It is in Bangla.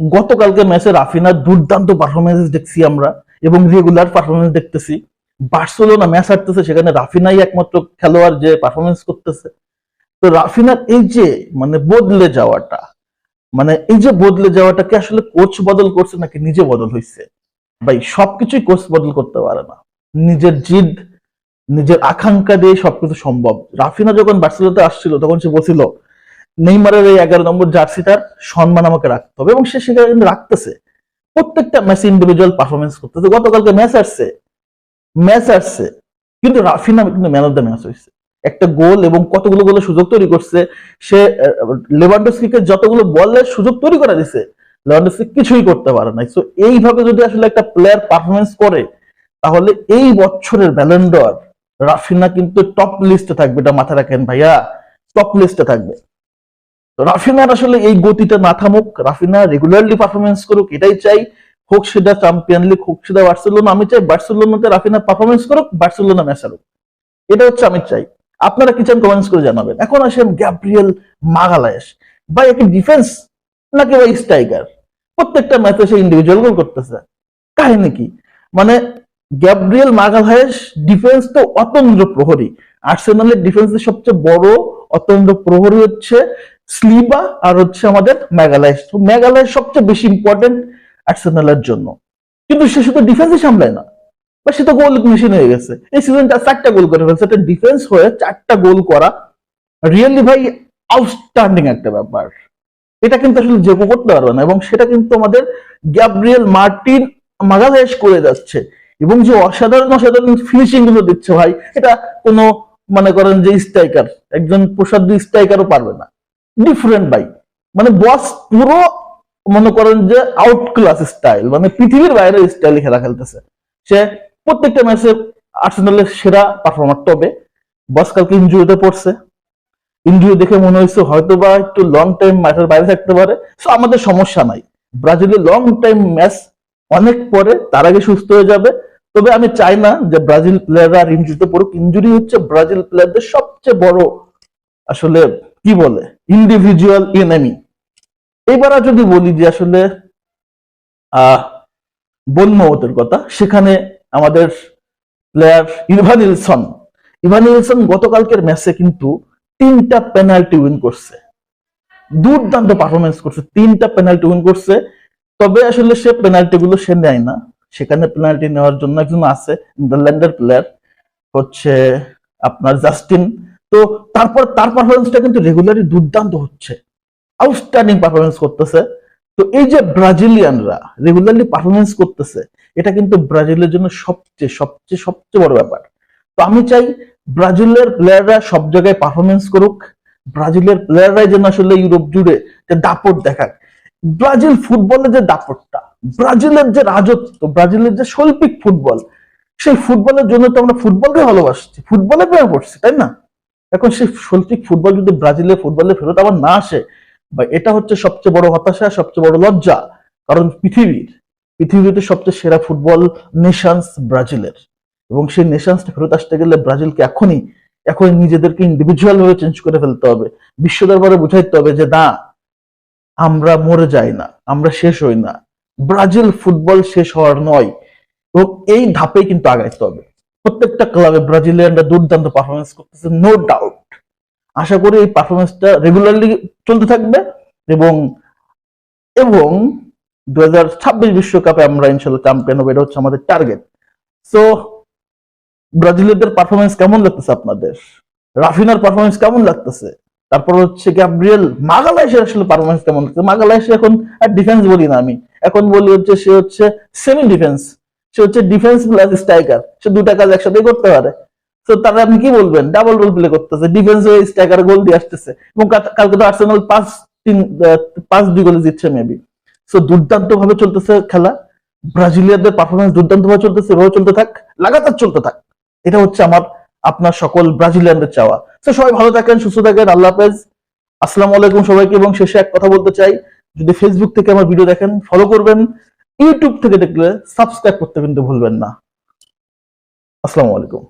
গতকালকে ম্যাচে রাফিনার দুর্দান্ত পারফরমেন্স দেখছি আমরা এবং রেগুলার পারফরমেন্স দেখতেছি। বার্সেলোনা ম্যাচ হারতেছে, সেখানে রাফিনাই একমাত্র খেলোয়াড় যে পারফরমেন্স করতেছে। তো রাফিনার এই যে মানে বদলে যাওয়াটা মানে এই যে বদলে যাওয়াটাকে আসলে কোচ বদল করছে নাকি নিজে বদল হয়েছে ভাই, সবকিছুই কোচ বদল করতে পারে না। নিজের জিদ, নিজের আকাঙ্ক্ষা দিয়ে সবকিছু সম্ভব। রাফিনা যখন বার্সেলোনাতে আসছিল, তখন সে বলছিল নেইমারের এই এগারো নম্বর জার্সিটার সম্মান আমাকে রাখতে হবে এবং সে সেখানে কিন্তু রাখতেছে। প্রত্যেকটা ম্যাচে ইন্ডিভিজুয়াল পারফরমেন্স করতেছে। গতকালকে ম্যাচ আসছে। ম্যাচ আসছে। কিন্তু রাফিনা কিন্তু ম্যান অফ দ্য ম্যাচ হয়েছে। একটা গোল এবং কতগুলো গোলের সুযোগ তৈরি করছে, সে লেভানডোস্কিকে যতগুলো বলের সুযোগ তৈরি করে দিছে লেভানডোস্কি কিছুই করতে পারে না সো এইভাবে যদি আসলে একটা প্লেয়ার পারফরমেন্স করে, তাহলে এই বছরের ব্যালেন্ডর রাফিনা কিন্তু টপ লিস্টে থাকবে, এটা মাথায় রাখেন ভাইয়া। টপ লিস্টে থাকবে। তো রাফিনার আসলে এই গতিটা না থামুক রাফিনা রেগুলারলি পারফরমেন্স করুক, এটাই চাই। হোক সেটা চ্যাম্পিয়ন লিগ হোক সেটা বার্সেলোনা, আমি চাই বার্সেলোনাতে রাফিনা পারফরমেন্স করুক, বার্সেলোনা ম্যাচ হারুক। এটা হচ্ছে আমি চাই। আপনারা কি চান কমেন্টস করে জানাবেন। এখন আসেন গ্যাব্রিয়েল মাগালায়েস। ভাই একটি ডিফেন্স নাকি ভাই স্ট্রাইকার প্রত্যেকটা ম্যাচে সে ইন্ডিভিজুয়াল গোল করতেছে। কাহিনী কি? মানে গ্যাব্রিয়েল মাগালায়েস ডিফেন্স তো অতন্দ্র প্রহরী। আর্সেনালের ডিফেন্সের সবচেয়ে বড় অতন্দ্র প্রহরী হচ্ছে স্লিবা আর হচ্ছে আমাদের ম্যাগালাইস তো ম্যাগালাইস সবচেয়ে বেশি ইম্পর্টেন্ট আর্সেনালের জন্য। কিন্তু সে শুধু ডিফেন্সই সামলায় না। বা সে তো গোল মেশিন হয়ে গেছে। এই সিজনটা চারটা গোল করে ফেলছে। একটা ডিফেন্স হয়ে চারটা গোল করা রিয়েলি ভাই আউটস্ট্যান্ডিং একটা ব্যাপার। এটা কিন্তু আসলে যে করতে পারবে না। এবং সেটা কিন্তু আমাদের গ্যাব্রিয়েল মার্টিন মাগালাইস করে যাচ্ছে। এবং যে অসাধারণ অসাধারণ ফিনিশিংগুলো দিচ্ছে ভাই, এটা কোনো মনে করেন যে স্ট্রাইকার একজন প্রসাদ স্ট্রাইকারও পারবে না। ডিফারেন্ট বাইক মানে বস পুরো মনে করেন যে আউট ক্লাস স্টাইল মানে পৃথিবীর বাইরে স্টাইলে খেলা খেলতেছে। সে প্রত্যেকটা ম্যাচে আর্সেনালের সেরা পারফর্মার তবে বস কালকে ইঞ্জুরিতে পড়ছে। ইঞ্জুরি দেখে মনে হয়েছে হয়তো বা একটু লং টাইম ম্যাচের বাইরে থাকতে পারে। সো আমাদের সমস্যা নাই। ব্রাজিলের লং টাইম ম্যাচ অনেক পরে তার আগে সুস্থ হয়ে যাবে। তবে আমি চাই না যে ব্রাজিল প্লেয়াররা ইঞ্জুরিতে পড়ুক। ইঞ্জুরি হচ্ছে ব্রাজিল প্লেয়ারদের সবচেয়ে বড় আসলে কি বলে? ইন্ডিভিজুয়াল এনিমি এবার যদি বলি যে আসলে আহ বন্যমতের কথা, সেখানে আমাদের প্লেয়ার ইরভান ইলসন ইভান ইলসন গতকালকের ম্যাচে কিন্তু তিনটা পেনাল্টি উইন করছে। দুর্দান্ত পারফরমেন্স করছে, তিনটা পেনাল্টি উইন করছে। তবে আসলে সে পেনাল্টি গুলো সে নেয় না। সেখানে পেনাল্টি নেওয়ার জন্য একজন আছে, নেদারল্যান্ডের প্লেয়ার হচ্ছে আপনার জাস্টিন তো তারপর তার পারফরমেন্সটা কিন্তু রেগুলারই দুর্দান্ত হচ্ছে। আউটস্ট্যান্ডিং পারফরমেন্স করতেছে। তো এই যে ব্রাজিলিয়ানরা রেগুলারলি পারফরমেন্স করতেছে, এটা কিন্তু ব্রাজিলের জন্য সবচেয়ে সবচেয়ে সবচেয়ে বড় ব্যাপার। তো আমি চাই ব্রাজিলের প্লেয়াররা সব জায়গায় পারফরমেন্স করুক। ব্রাজিলের প্লেয়াররাই যেন আসলে ইউরোপ জুড়ে যে দাপট দেখাক। ব্রাজিল ফুটবলের যে দাপটটা, ব্রাজিলের যে রাজত্ব, ব্রাজিলের যে শৈল্পিক ফুটবল, সেই ফুটবলের জন্য তো আমরা ফুটবলকে ভালোবাসছি, ফুটবলে প্রেমে পড়ছি, তাই না? এখন সেই শৈল্পিক ফুটবল যদি ব্রাজিলের ফুটবলে ফেরত আবার না আসে, বা এটা হচ্ছে সবচেয়ে বড় হতাশা, সবচেয়ে বড় লজ্জা। কারণ পৃথিবীর, পৃথিবীতে সবচেয়ে সেরা ফুটবল নেশনস ব্রাজিলের। এবং সেই নেশনসটা ফেরত আসতে গেলে ব্রাজিলকে এখনই এখন নিজেদেরকে ইন্ডিভিজুয়াল ভাবে চেঞ্জ করে ফেলতে হবে। বিশ্ব দরবারে বুঝাইতে হবে যে, না, আমরা মরে যাই না, আমরা শেষ হই না। ব্রাজিল ফুটবল শেষ হওয়ার নয়। এবং এই ধাপেই কিন্তু আগাইতে হবে। প্রত্যেকটা ক্লাবে ব্রাজিলিয়ানরা দুর্দান্ত পারফরমেন্স করতেছে নো ডাউট আশা করি এই পারফরমেন্সটা রেগুলারলি চলতে থাকবে এবং এবং দু বিশ্বকাপে আমরা ইনশাল্লাহ চ্যাম্পিয়ন হব, এটা হচ্ছে আমাদের টার্গেট সো ব্রাজিলিয়ানদের পারফরমেন্স কেমন লাগতেছে আপনাদের? রাফিনার পারফরমেন্স কেমন লাগতেছে? তারপর হচ্ছে গ্যাব্রিয়েল মাগালাইসের আসলে পারফরমেন্স কেমন লাগছে মাগালাইস এখন আর ডিফেন্স বলি না আমি। এখন বলি হচ্ছে সে হচ্ছে সেমি ডিফেন্স সে হচ্ছে ডিফেন্স প্লাস স্ট্রাইকার সে দুটা কাজ একসাথে করতে পারে। তো তারা আপনি কি বলবেন? ডাবল রোল প্লে করতেছে। ডিফেন্স হয়ে স্ট্রাইকার গোল দিয়ে আসতেছে। এবং কালকে তো আর্সেনাল পাঁচ তিন পাঁচ দুই গোলে জিতছে মেবি সো দুর্দান্ত ভাবে চলতেছে খেলা। ব্রাজিলিয়ানদের পারফরমেন্স দুর্দান্ত ভাবে চলতেছে। এভাবে চলতে থাক। লাগাতার চলতে থাক। এটা হচ্ছে আমার, আপনার সকল ব্রাজিলিয়ানদের চাওয়া। তো সবাই ভালো থাকেন, সুস্থ থাকেন। আল্লাহ হাফেজ। আসসালামু আলাইকুম সবাইকে এবং শেষে এক কথা বলতে চাই। যদি ফেসবুক থেকে আমার ভিডিও দেখেন ফলো করবেন। ইউটিউব থেকে দেখলে সাবস্ক্রাইব করতে কিন্তু ভুলবেন না। আসসালামু আলাইকুম।